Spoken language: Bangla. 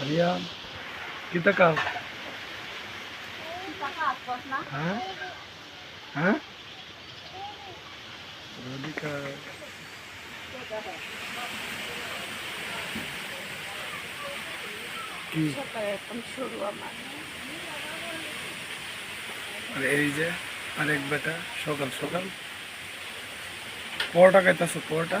Ariam, kita kau? Hah? Hah? Radhika. কি আর এই যে আরেক বেটা সকাল সকাল পরোটা খাইতেছে পরোটা